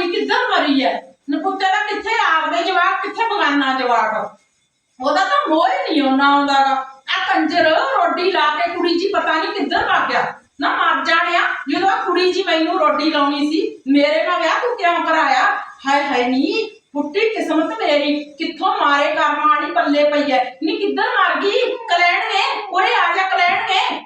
ਨਹੀਂ ਕਿੱਧਰ ਮਰੀ ਐ ਨਪੁੱਤੇ ਦਾ ਕਿੱਥੇ ਆਪਦੇ ਜਵਾਕ ਕਿੱਥੇ ਬਗਾਨਾ ਜਵਾਕ ਉਹਦਾ ਤਾਂ ਮੋਹ ਹੀ ਨਹੀਂ ਉਹਨਾਂ ਆਉਂਦਾਗਾ ਆ ਕੰਜਰ ਰੋਟੀ ਲਾ ਕੇ ਕੁੜੀ ਜੀ ਪਤਾ ਨਹੀਂ ਕਿੱਧਰ ਭੱਗ ਗਿਆ ਨਾ ਮਰ ਜਾਣਿਆ ਜਦੋਂ ਆਹ ਕੁੜੀ ਜੀ ਮੈਨੂੰ ਰੋਟੀ ਲਾਉਣੀ ਸੀ ਮੇਰੇ ਨਾਲ ਵਿਆਹ ਤੂੰ ਕਿਉਂ ਕਰਾਇਆ ਹਾਏ ਹਾਏ ਨੀ ਪੁੱਟੀ ਕਿਸਮਤ ਮੇਰੀ ਕਿੱਥੋਂ ਮਾਰੇ ਕਰਮ ਵਾਲੀ ਪੱਲੇ ਪਈ ਐ ਨੀ ਕਿੱਧਰ ਮਰ ਗਈ ਕਲੈਣ ਨੇ ਉਰੇ ਆ ਜਾ ਕਲੈਣ ਨੇ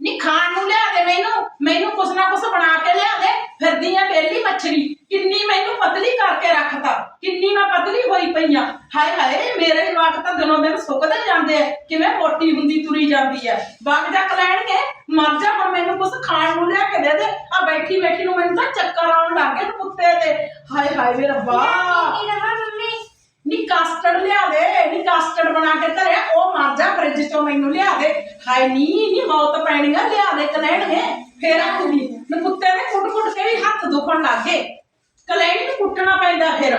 ਨੀ ਖਾਣ ਨੂੰ ਲਿਆ ਦੇ ਮੈਨੂੰ ਮੈਨੂੰ ਕੁਛ ਨਾ ਕੁਛ ਬਣਾ ਕੇ ਲਿਆ ਦੇ। ਫਿਰਦੀ ਆ ਬੇਲੀ ਮੱਛਰੀ। ਕਿੰਨੀ ਮੈਨੂੰ ਪਤਲੀ ਕਰਕੇ ਰੱਖਤਾ। ਕਿੰਨੀ ਮੈਂ ਪਤਲੀ ਹੋਈ ਪਈਆਂ ਹਾਏ ਹਾਏ, ਮੇਰੇ ਜਵਾਕ ਤਾਂ ਦਿਨੋਂ ਦਿਨ ਸੁੱਕਦੇ ਜਾਂਦੇ ਆ। ਕਿਵੇਂ ਮੋਟੀ ਹੁੰਦੀ, ਤੁਰੀ ਜਾਂਦੀ ਐ ਵਗ ਜੱਕ ਲੈਣਗੇ ਮਰ ਜਾ, ਹੁਣ ਮੈਨੂੰ ਕੁਛ ਖਾਣ ਨੂੰ ਲਿਆ ਕੇ ਦੇ ਦੇ। ਆ ਬੈਠੀ ਬੈਠੀ ਨੂੰ ਮੈਨੂੰ ਤਾਂ ਚੱਕਰ ਆਉਣ ਲੱਗ ਗਏ ਕੁੱਤੇ ਤੇ। ਹਾਏ ਹਾਏ ਵੇ ਰੱਬਾ ਨੀ ਕਸਟਰਡ ਲਿਆ ਦੇ ਨੀ ਕਸਟਰਡ ਬਣਾ ਕੇ ਧਰਿਆ ਉਹ ਮਰ ਜਾ ਫ੍ਰਿਜ ਚੋਂ ਮੈਨੂੰ ਲਿਆ ਦੇ ਹਾਏ ਨੀ ਨੀ ਮੌਤ ਪੈਣੀ ਆ ਲਿਆ ਦੇ ਕਲੈਣਗੇ ਫੇਰ ਆਖੂਗੀ ਨੀ ਕੁੱਤੇ ਨੇ ਕੁੱਟ ਕੁੱਟ ਕੇ ਵੀ ਹੱਥ ਦੁਖਣ ਲੱਗ ਗਏ ਕਲੈਣੀ ਨੂੰ ਕੁੱਟਣਾ ਪੈਂਦਾ ਫਿਰ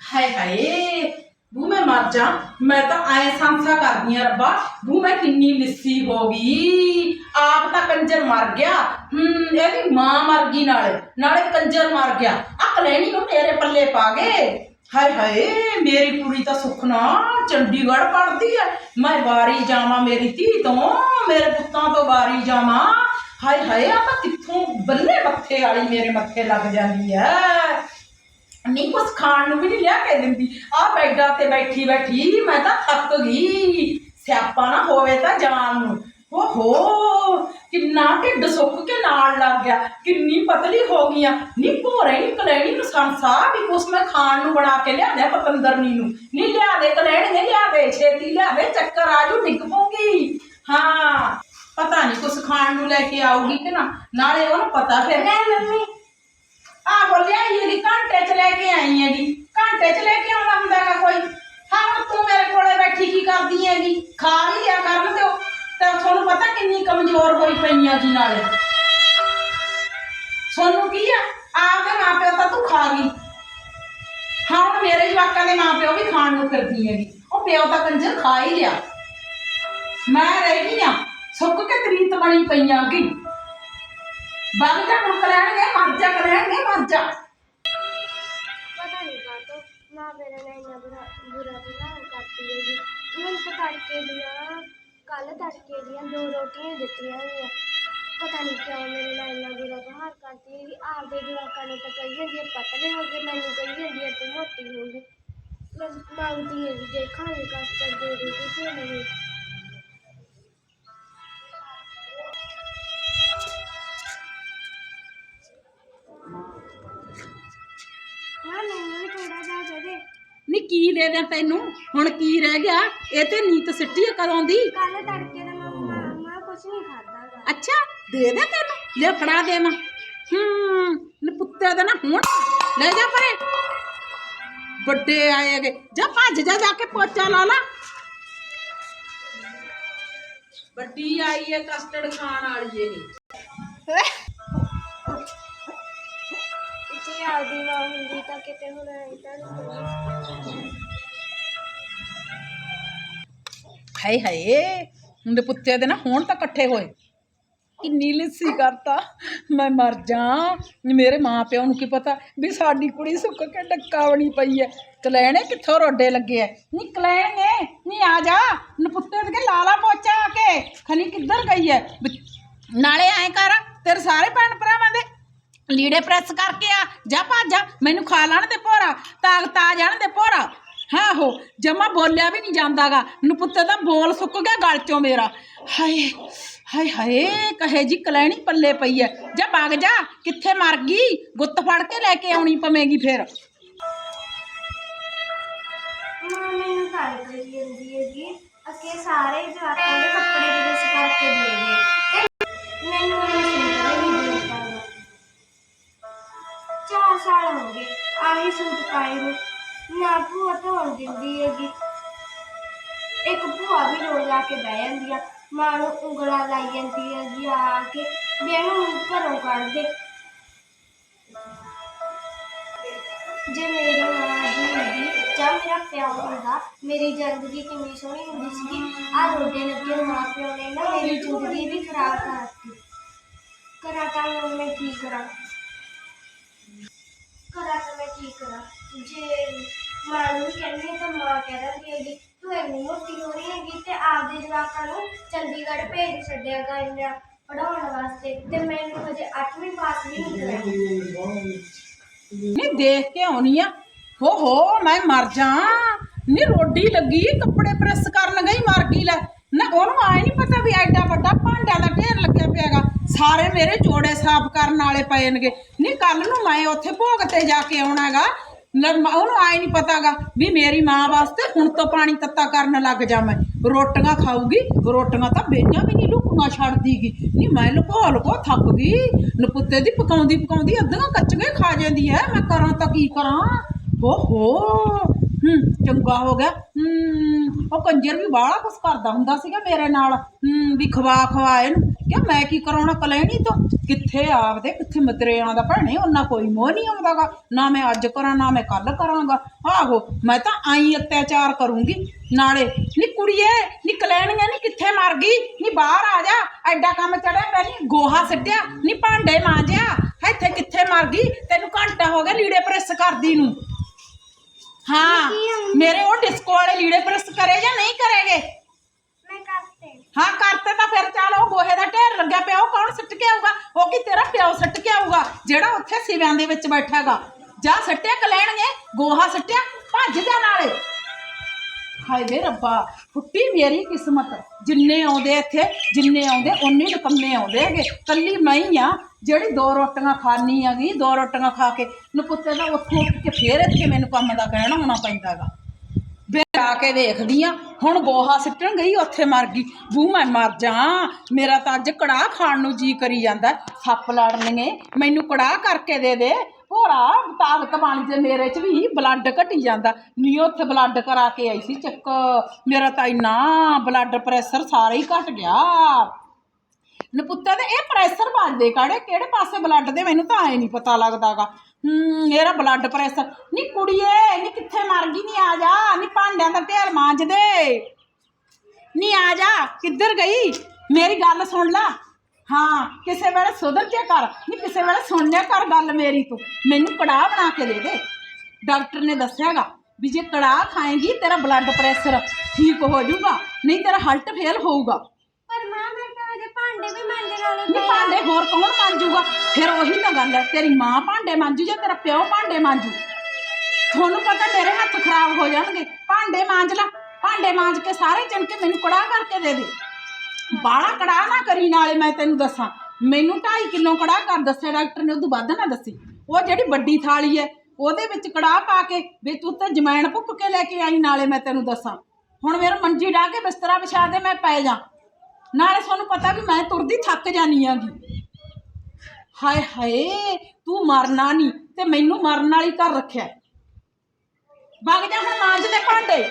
ਹਾਏ ਹਾਏ ਬੂ ਮੈਂ ਮਰ ਜਾ ਮੈਂ ਤਾਂ ਐ ਸੰਸਾ ਕਰਦੀ ਆ ਰੱਬਾ ਬੂ ਮੈਂ ਕਿੰਨੀ ਲਿੱਸੀ ਹੋ ਗਈ ਆਪ ਤਾਂ ਕੰਜਰ ਮਰ ਗਿਆ ਹੂੰ ਇਹਦੀ ਮਾਂ ਮਰ ਗਈ ਨਾਲੇ ਨਾਲੇ ਕੰਜਰ ਮਰ ਗਿਆ ਆ ਕਲੈਣੀ ਨੂੰ ਮੇਰੇ ਪੱਲੇ ਪਾ ਗਏ ਹਾਏ ਹਾਏ, ਮੇਰੀ ਕੁੜੀ ਤਾਂ ਸੁਖਨਾ ਚੰਡੀਗੜ੍ਹ ਪੜਦੀ ਐ। ਮੈਂ ਵਾਰੀ ਜਾਵਾਂ ਮੇਰੀ ਧੀ ਤੋਂ, ਮੇਰੇ ਪੁੱਤਾਂ ਤੋਂ ਵਾਰੀ ਜਾਵਾਂ। ਹਾਏ ਹਾਏ ਆ ਤਾਂ ਕਿੱਥੋਂ ਬੱਲੇ ਮੱਥੇ ਵਾਲੀ ਮੇਰੇ ਮੱਥੇ ਲੱਗ ਜਾਂਦੀ ਐ। ਨਹੀਂ ਕੁਛ ਖਾਣ ਨੂੰ ਵੀ ਨਹੀਂ ਲਿਆ ਕੇ ਦਿੰਦੀ। ਆ ਬੈਡਾਂ ਤੇ ਬੈਠੀ ਬੈਠੀ ਮੈਂ ਤਾਂ ਥੱਕ ਗਈ। ਸਿਆਪਾ ਨਾ ਹੋਵੇ ਤਾਂ ਜਾਣ ਨੂੰ। ਓਹੋ ਕਿੰਨਾ ਢਿੱਡ ਸੁੱਕ ਕੇ ਨਾਲ ਲੱਗ ਗਿਆ ਕਿੰਨੀ ਪਤਲੀ ਹੋ ਗਈਆਂ। ਨੀ ਭੋਰੇ ਨੀ ਕਲੈਣੀ ਨੂੰ ਸੰਸਾ ਵੀ ਕੁਛ ਮੈਂ ਖਾਣ ਨੂੰ ਬਣਾ ਕੇ ਲਿਆਂਦਾ ਪਤੰਦਰਨੀ ਨੂੰ। ਨੀ ਲਿਆ ਦੇ ਕਲੈਣੀ ਨੇ ਲਿਆ ਦੇ ਛੇਤੀ ਲਿਆ ਦੇ ਚੱਕਰ ਆਜੂ ਡਿੱਗ ਪਊਗੀ। ਹਾਂ ਪਤਾ ਨਹੀਂ ਕੁਛ ਖਾਣ ਨੂੰ ਲੈ ਕੇ ਆਊਗੀ ਕਿ ਨਾ ਨਾਲੇ ਉਹਨੂੰ ਪਤਾ ਫਿਰ। ਲੈ ਮੰਮੀ। ਆ ਬੋਲਿਆ ਇਹ ਘੰਟੇ ਚ ਲੈ ਕੇ ਆਈ ਹੈਗੀ। ਘੰਟੇ ਚ ਲੈ ਕੇ ਆਉਂਦਾ ਹੁੰਦਾਗਾ ਕੋਈ। ਹਾਂ ਹੁਣ ਤੂੰ ਮੇਰੇ ਕੋਲੇ ਬੈਠੀ ਕੀ ਕਰਦੀ ਹੈਗੀ? ਖਾ ਵੀ ਲਿਆ ਕਰਨ ਤੇ ਉਹ- ਤੇ ਤੁਹਾਨੂੰ ਪਤਾ ਕਿੰਨੀ ਕਮਜ਼ੋਰ ਹੋਈ ਪਈਆਂ ਜੀ ਨਾਲੇ। ਸੋਨੂੰ ਕੀ ਆ? ਆਪਦੇ ਮਾਪਿਓ ਤਾਂ ਤੂੰ ਖਾ ਗਈ। ਹਾਂ, ਹੁਣ ਮੇਰੇ ਜਵਾਕਾਂ ਦੇ ਮਾਪਿਓ ਵੀ ਖਾਣ ਨੂੰ ਫਿਰਦੀ ਹੈਗੀ। ਉਹ ਪਿਓ ਤਾਂ ਕੰਜਰ ਖਾ ਹੀ ਲਿਆ। ਮੈਂ ਰਹਿ ਗਈ ਆ। ਸੁੱਕ ਕੇ ਤਰੀਤ ਬਣੀ ਪਈਆਂ ਕੀ ਬਾਗ ਜਾ, ਮੁੱਕ ਲੈਣਗੇ, ਮਰ ਜਾ ਕਰਣਗੇ ਮਰ ਜਾ। ਪਤਾ ਨਹੀਂ ਕਾਤੋਂ ਮਾਂ ਮੇਰੇ ਨਾਲ ਇੰਨਾ ਬੁਰਾ ਬੁਰਾ ਬੁਰਾ ਕਰਦੀ ਹੈ ਜੀ ਮੈਨੂੰ ਤਾਂ ਤੜਕੇ ਦੀਆਂ ਕੱਲ ਤੜਕੇ ਦੀਆਂ ਦੋ ਰੋਟੀਆਂ ਦਿੱਤੀਆਂ ਹੋਈਆਂ। ਪਤਾ ਨਹੀਂ ਕਿਉਂ ਮੇਰੇ ਨਾਲ ਇੰਨਾ ਬੁਰਾ ਵਿਵਹਾਰ ਕਰਦੀ ਹੈ ਆਪਦੇ ਜਵਾਕਾਂ ਨੂੰ ਤਾਂ ਕਹੀ ਜਾਂਦੀ ਹੈ ਪਤਲੇ ਹੋ ਗਏ ਮੈਨੂੰ ਕਹੀ ਜਾਂਦੀ ਹੈ ਤੂੰ ਮੋਟੀ ਹੋ ਗਈ। ਮੈਂ ਮੰਗਦੀ ਹੈ ਦੇਖਾਂਗੇ ਕਸਟਰ ਦੇ ਦੇ ਕਿਉਂ ਨਹੀਂ ਦੇ ਦਿਆਂ ਤੈਨੂੰ? ਹੁਣ ਕੀ ਰਹਿ ਗਿਆ? ਇਹ ਤੇ ਨੀਤ ਸਿੱਟੀ ਆ ਕਦੋਂ ਦੀ। ਕੱਲ ਤੜਕੇ ਦਾ ਮੈਂ ਮੈਂ ਕੁਝ ਨਹੀਂ ਖਾਦਾਗਾ ਅੱਛਾ ਦੇ ਦੇ ਤੈਨੂੰ। ਲੈ ਫੜਾ ਦੇ ਮੈਂ। ਹੂੰ ਨੀ ਪੁੱਤੇ ਦਾ ਨਾ ਹੁਣ। ਲੈ ਜਾ ਪਰੇ। ਵੱਡੇ ਆਏਗੇ ਜਾ ਭੱਜ ਜਾ ਜਾ ਕੇ ਪੋਚਾ ਲਾ ਲਾ। ਵੱਡੀ ਆਈ ਹੈ ਕਸਟਰਡ ਖਾਣ ਵਾਲੀ ਇਹ। ਜੇ ਆਪਦੀ ਮਾਂ ਹੁੰਦੀ ਤਾਂ ਕਿਤੇ ਹੁਣ ਇਦਾਂ ਹਾਏ ਹਾਏ ਹੁੰਦੇ ਪੁੱਤੇ ਦੇ ਨਾ ਹੁਣ ਤਾਂ ਇਕੱਠੇ ਹੋਏ। ਕਿੰਨੀ ਲਿੱਸੀ ਕਰਤਾ, ਮੈਂ ਮਰ ਜਾ ਮੇਰੇ ਮਾਂ ਪਿਓ ਨੂੰ ਕੀ ਪਤਾ ਵੀ ਸਾਡੀ ਕੁੜੀ ਸੁੱਕ ਕੇ ਡੱਕਾ ਬਣੀ ਪਈ ਐ। ਕਲੈਣੇ ਕਿੱਥੋਂ ਰੋਡੇ ਲੱਗੇ ਐ? ਨੀ ਕਲੈਣੇ ਨੀ ਆ ਜਾ। ਨਪੁੱਤੇ ਦੇ ਲਾਲਾ ਪੋਚਾ ਆ ਕੇ। ਖਨੀ ਕਿੱਧਰ ਗਈ ਐ? ਨਾਲੇ ਐ ਕਰ, ਤੇਰੇ ਸਾਰੇ ਭੈਣ ਭਰਾਵਾਂ ਦੇ ਲੀੜੇ ਪ੍ਰੈਸ ਕਰਕੇ ਆ। ਜਾ ਭੱਜ ਜਾ, ਮੈਨੂੰ ਖਾ ਲੈਣ ਦੇ ਭੋਰਾ, ਤਾਕਤ ਆ ਜਾਣ ਦੇ ਭੋਰਾ। ਹਾਂ ਹੋ ਜਮਾ ਬੋਲਿਆ ਵੀ ਨਹੀਂ ਜਾਂਦਾਗਾ। ਨੂੰ ਦਾ ਬੋਲ ਸੁੱਕ ਗਿਆ ਗਲ ਚੋਂ ਮੇਰਾ। ਹਾਏ ਹਾਏ ਹਾਏ, ਕਹੇ ਜੀ ਕਲੈਣੀ ਪੱਲੇ ਪਈ ਐ। ਜਾ ਵਗ ਜਾ, ਕਿੱਥੇ ਮਰ ਗਈ? ਗੁੱਤ ਫੜ ਕੇ ਲੈ ਕੇ ਆਉਣੀ ਪਵੇਗੀ ਫੇਰ। ਮੈਨੂੰ ਗੱਲ ਕਰੀ ਜਾਂਦੀ ਹੈਗੀ। ਅਕੇ ਸਾਰੇ ਜਵਾਕਾਂ ਦੇ ਕੱਪੜੇ ਪ੍ਰੈਸ ਕਰਕੇ ਦੇ ਦੇ। ਮੈਨੂੰ ਇਹ ਸੂਟ ਨਹੀਂ ਦਿੱਤਾ ਗਾ। ਚਾਰ ਸਾਲ ਹੋ ਗਏ, ਆਹੀ ਸੂਟ ਪਾਏ ਨੂੰ। ਨਾ ਭੂਆ ਧੋਣ ਦਿੰਦੀ ਹੈਗੀ। ਇੱਕ ਭੂਆ ਵੀ ਰੋਜ਼ ਆ ਕੇ ਬਹਿ ਜਾਂਦੀ ਆ। ਮਾਂ ਨੂੰ ਉਂਗਲਾਂ ਲਾਈ ਜਾਂਦੀ ਹੈਗੀ ਆ ਕੇ, ਵੀ ਇਹਨੂੰ ਘਰੋਂ ਕੱਢ ਦੇ। ਜੇ ਮੇਰੀ ਮਾਂ ਦੀ ਹੁੰਦੀ ਜਾਂ ਮੇਰਾ ਪਿਓ ਹੁੰਦਾ। ਮੇਰੀ ਜ਼ਿੰਦਗੀ ਕਿੰਨੀ ਸੋਹਣੀ ਹੁੰਦੀ ਸੀਗੀ। ਆ ਰੋਡੇ ਲੱਗੇ ਮਾਂ ਪਿਓ ਨੇ ਨਾ ਮੇਰੀ ਜ਼ਿੰਦਗੀ ਵੀ ਖਰਾਬ ਕਰਤੀ ਕਰਾਂ ਤਾਂ ਹੁਣ ਮੈਂ ਕੀ ਕਰਾਂ? ਕੀ ਕਰਾਂ? ਜੇ ਮਾਂ ਨੂੰ ਕਹਿੰਦੀ ਤਾਂ ਮਾਂ ਕਹਿ ਦਿੰਦੀ ਹੈਗੀ, ਤੂੰ ਇੰਨੀ ਮੋਟੀ ਹੋ ਰਹੀ ਹੈਗੀ ਤੇ ਆਪਦੇ ਜਵਾਕਾਂ ਨੂੰ ਚੰਡੀਗੜ੍ਹ ਭੇਜ ਛੱਡਿਆ ਕਰ ਪੜਾਉਣ ਵਾਸਤੇ। ਤੇ ਮੈਨੂੰ ਹਜੇ 8ਵੀਂ ਪਾਸ ਵੀ ਨਹੀਂ ਕਰਾਈ ਨਹੀਂ ਦੇਖ ਕੇ ਆਉਣੀ ਆ। ਹੋ ਹੋ ਮੈਂ ਮਰ ਜਾ। ਨੀ ਰੋਡੀ ਲੱਗੀ, ਕੱਪੜੇ ਪ੍ਰੈਸ ਕਰਨ ਗਈ, ਮਰ ਗਈ ਲੈ। ਨਾ ਉਹਨੂੰ ਆਏ ਨਹੀਂ ਪਤਾ ਵੀ ਐਡਾ ਵੱਡਾ ਭਾਂਡਿਆਂ ਦਾ ਢੇਰ ਲੱਗਿਆ ਪਿਆਗਾ। ਸਾਰੇ ਮੇਰੇ ਜੋੜੇ ਸਾਫ਼ ਕਰਨ ਵਾਲੇ ਪਏ ਨੇਗੇ। ਨਹੀਂ ਕੱਲ ਨੂੰ ਮੈਂ ਉੱਥੇ ਭੋਗ ਤੇ ਜਾ ਕੇ ਆਉਣਾਗਾ। ਉਹਨੂੰ ਆਏ ਨਹੀਂ ਪਤਾਗਾ ਵੀ ਮੇਰੀ ਮਾਂ ਵਾਸਤੇ ਹੁਣ ਤੋਂ ਪਾਣੀ ਤੱਤਾ ਕਰਨ ਲੱਗ ਜਾ ਮੈਂ। ਰੋਟੀਆਂ ਖਾਊਗੀ, ਰੋਟੀਆਂ ਤਾਂ ਬੇਈਆਂ ਵੀ ਨਹੀਂ ਲੁਕੂਆਂ ਛੱਡ ਛੱਡਦੀਗੀ। ਨਹੀਂ ਮੈਂ ਲੁਕੋ ਲੁਕੋ ਥੱਕ ਗਈ ਨਪੁੱਤੇ ਦੀ ਪਕਾਉਂਦੀ ਪਕਾਉਂਦੀ ਅੱਧੀਆਂ ਕੱਚੀਆਂ ਖਾ ਜਾਂਦੀ ਹੈ ਮੈਂ ਕਰਾਂ ਤਾਂ ਕੀ ਕਰਾਂ? ਓਹੋ! ਹੂੰ, ਚੰਗਾ ਹੋ ਗਿਆ। ਹੂੰ। ਉਹ ਕੰਜਰ ਵੀ ਬਾਹਲਾ ਕੁਛ ਕਰਦਾ ਹੁੰਦਾ ਸੀਗਾ ਮੇਰੇ ਨਾਲ। ਹੂੰ, ਵੀ ਖਵਾ ਖਵਾ ਇਹਨੂੰ। ਕਿ ਮੈਂ ਕੀ ਕਰਾਉਣਾ ਕਲੈਣੀ ਤੋਂ? ਕਿੱਥੇ ਆਪਦੇ? ਕਿੱਥੇ ਮਤਰੇਆਂ ਦਾ ਭੈਣੇ? ਉਹਨਾਂ ਕੋਈ ਮੋਹ ਨਹੀਂ ਆਉਂਦਾਗਾ। ਨਾ ਮੈਂ ਅੱਜ ਕਰਾਂ, ਨਾ ਮੈਂ ਕੱਲ ਕਰਾਂਗਾ। ਆਹੋ, ਮੈਂ ਤਾਂ ਆਈ ਅਤਿਆਚਾਰ ਕਰੂੰਗੀ। ਨਾਲੇ, ਨੀ ਕੁੜੀਏ, ਨੀ ਕਲੈਣੀਆਂ, ਨੀ ਕਿੱਥੇ ਮਰ ਗਈ? ਨੀ ਬਾਹਰ ਆ ਜਾ। ਐਡਾ ਕੰਮ ਚੜਿਆ ਪਿਆ ਗੋਹਾ ਸਿੱਟਿਆ, ਨੀ ਭਾਂਡੇ ਮਾਂਜਿਆ। ਇੱਥੇ ਕਿੱਥੇ ਮਰ ਗਈ? ਤੈਨੂੰ ਘੰਟਾ ਹੋ ਗਿਆ ਲੀੜੇ ਪ੍ਰੈਸ ਕਰਦੀ ਨੂੰ। ਹਾਂ ਮੇਰੇ ਉਹ ਡਿਸਕੋ ਵਾਲੇ ਲੀੜੇ ਪ੍ਰੈਸ ਕਰੇ ਜਾਂ ਨਹੀਂ ਕਰੇਗੇ? ਮੈਂ ਕਰਤੇ। ਹਾਂ ਕਰਤੇ ਤਾਂ ਫਿਰ ਚੱਲ ਉਹ ਗੋਹੇ ਦਾ ਢੇਰ ਲੱਗਿਆ ਪਿਆ ਉਹ ਕੌਣ ਸਿੱਟ ਕੇ ਆਊਗਾ? ਉਹ ਕੀ ਤੇਰਾ ਪਿਓ ਸਿੱਟ ਕੇ ਆਊਗਾ? ਜਿਹੜਾ ਉੱਥੇ ਸਿਵਿਆਂ ਦੇ ਵਿੱਚ ਬੈਠਾਗਾ ਜਾ ਸਿੱਟਿਆ ਕਲੈਣਗੇ ਗੋਹਾ ਸਿੱਟਿਆ? ਭੱਜ ਜਾ ਨਾਲੇ। ਹਾਏ ਵੇ ਰੱਬਾ ਫੁੱਟੀ ਮੇਰੀ ਕਿਸਮਤ। ਜਿੰਨੇ ਆਉਂਦੇ ਇੱਥੇ, ਜਿੰਨੇ ਆਉਂਦੇ ਉਨੇ ਨਿਕੰਮੇ ਆਉਂਦੇ ਹੈਗੇ। ਕੱਲੀ ਮੈਂ ਹੀ ਆ, ਜਿਹੜੀ ਦੋ ਰੋਟੀਆਂ ਖਾਣੀ ਹੈਗੀ, ਦੋ ਰੋਟੀਆਂ ਖਾ ਕੇ। ਨਪੁੱਤੇ ਦਾ ਉੱਥੋਂ ਉੱਠ ਕੇ ਫੇਰ ਇੱਥੇ ਮੈਨੂੰ ਕੰਮ ਦਾ ਕਹਿਣਾ ਹੋਣਾ ਪੈਂਦਾਗਾ ਵੇ ਆ ਕੇ ਵੇਖਦੀ ਆ, ਹੁਣ ਗੋਹਾ ਸਿੱਟਣ ਗਈ, ਉੱਥੇ ਮਰ ਗਈ। ਬੂ ਮੈਂ ਮਰ ਜਾ ਮੇਰਾ ਤਾਂ ਅੱਜ ਕੜਾਹ ਖਾਣ ਨੂੰ ਜੀ ਕਰੀ ਜਾਂਦਾ। ਸੱਪ ਲੜਨਗੇ, ਮੈਨੂੰ ਕੜਾਹ ਕਰਕੇ ਦੇ ਦੇ। ਭੋਰਾ, ਤਾਕਤ ਬਣ ਜੇ ਮੇਰੇ ਚ ਵੀ ਬਲੱਡ ਘਟੀ ਜਾਂਦਾ। ਨੀ ਉੱਥੇ ਬਲੱਡ ਕਰਾ ਕੇ ਆਈ ਸੀ ਚੱਕ। ਮੇਰਾ ਤਾਂ ਇੰਨਾ ਬਲੱਡ ਪ੍ਰੈਸ਼ਰ ਸਾਰਾ ਹੀ ਘਟ ਗਿਆ। ਨਪੁੱਤਾ ਦੇ ਇਹ ਪ੍ਰੈਸ਼ਰ ਵੱਜਦੇ ਕਾੜੇ ਕਿਹੜੇ ਪਾਸੇ ਬਲੱਡ ਦੇ? ਮੈਨੂੰ ਤਾਂ ਐ ਨਹੀਂ ਪਤਾ ਲੱਗਦਾਗਾ। ਹੂੰ, ਮੇਰਾ ਬਲੱਡ ਪ੍ਰੈਸ਼ਰ ਨੀ ਕੁੜੀਏ, ਨੀ ਕਿੱਥੇ ਮਰ ਗਈ? ਨੀ ਆ ਜਾ। ਨੀ ਭਾਂਡਿਆਂ ਦਾ ਢੇਰ ਮਾਂਜਦੇ। ਨੀ ਆ ਜਾ। ਕਿੱਧਰ ਗਈ? ਮੇਰੀ ਗੱਲ ਸੁਣ ਲੈ। ਹਾਂ ਕਿਸੇ ਵੇਲੇ ਸੁਧਰ ਕੇ ਕਰ ਨੀ ਕਿਸੇ ਵੇਲੇ ਸੁਣਨਿਆ ਕਰ ਗੱਲ ਮੇਰੀ ਤੂੰ। ਮੈਨੂੰ ਕੜਾਹ ਬਣਾ ਕੇ ਦੇ ਦੇ। ਡਾਕਟਰ ਨੇ ਦੱਸਿਆਗਾ ਵੀ ਜੇ ਕੜਾਹ ਖਾਏਂਗੀ ਤੇਰਾ ਬਲੱਡ ਪ੍ਰੈਸ਼ਰ ਠੀਕ ਹੋ ਜਾਊਗਾ ਨਹੀਂ ਤੇਰਾ ਹਾਰਟ ਫੇਲ ਹੋਊਗਾ। ਪਰ ਮਾਂ ਮੇਰੇ ਤਾਂ ਹਜੇ ਭਾਂਡੇ ਵੀ ਮਾਂਜਣ ਵਾਲੇ ਨੀ ਭਾਂਡੇ ਹੋਰ ਕੌਣ ਮਾਂਜੂਗਾ? ਫਿਰ ਉਹੀ ਤਾਂ ਗੱਲ ਹੈ ਤੇਰੀ ਮਾਂ ਭਾਂਡੇ ਮਾਂਜੂ ਜਾਂ ਤੇਰਾ ਪਿਓ ਭਾਂਡੇ ਮਾਂਜੂ? ਤੁਹਾਨੂੰ ਪਤਾ ਮੇਰੇ ਹੱਥ ਖਰਾਬ ਹੋ ਜਾਣਗੇ। ਭਾਂਡੇ ਮਾਂਜ ਲੈ ਭਾਂਡੇ ਮਾਂਜ ਕੇ ਸਾਰੇ ਚਣ ਕੇ ਮੈਨੂੰ ਕੜਾਹ ਕਰਕੇ ਦੇ ਦੇ। ਬਾਹਲਾ ਕੜਾਹ ਨਾ ਕਰੀ ਨਾਲੇ ਮੈਂ ਤੈਨੂੰ ਦੱਸਾਂ। ਮੈਨੂੰ 2.5 ਕਿਲੋ ਕੜਾਹ ਕਰ ਦੱਸਿਆ, ਡਾਕਟਰ ਨੇ ਉਦੋਂ ਵੱਧ ਨਾ ਦੱਸੀ। ਉਹ ਜਿਹੜੀ ਵੱਡੀ ਥਾਲੀ ਹੈ ਉਹਦੇ ਵਿੱਚ ਕੜਾਹ ਪਾ ਕੇ ਵਿੱਚ ਉੱਤੇ ਜਮੈਣ ਭੁੱਕ ਕੇ ਲੈ ਕੇ ਆਈ ਨਾਲੇ ਮੈਂ ਤੈਨੂੰ ਦੱਸਾਂ। ਹੁਣ ਮੇਰਾ ਮੰਜੀ ਢਾ ਕੇ ਬਿਸਤਰਾ ਵਿਛਾ ਦੇ, ਮੈਂ ਪੈ ਜਾ। ਨਾਲੇ ਤੁਹਾਨੂੰ ਪਤਾ ਵੀ ਮੈਂ ਤੁਰਦੀ ਥੱਕ ਜਾਨੀ ਆਂਗੀ। ਹਾਏ ਹਾਏ, ਤੂੰ ਮਰਨਾ ਨਹੀਂ ਤੇ ਮੈਨੂੰ ਮਰਨ ਵਾਲੀ ਕਰ ਰੱਖਿਆ। ਵਗ ਜਾ ਹੁਣ ਮਾਂਜ ਦੇ ਭਾਂਡੇ।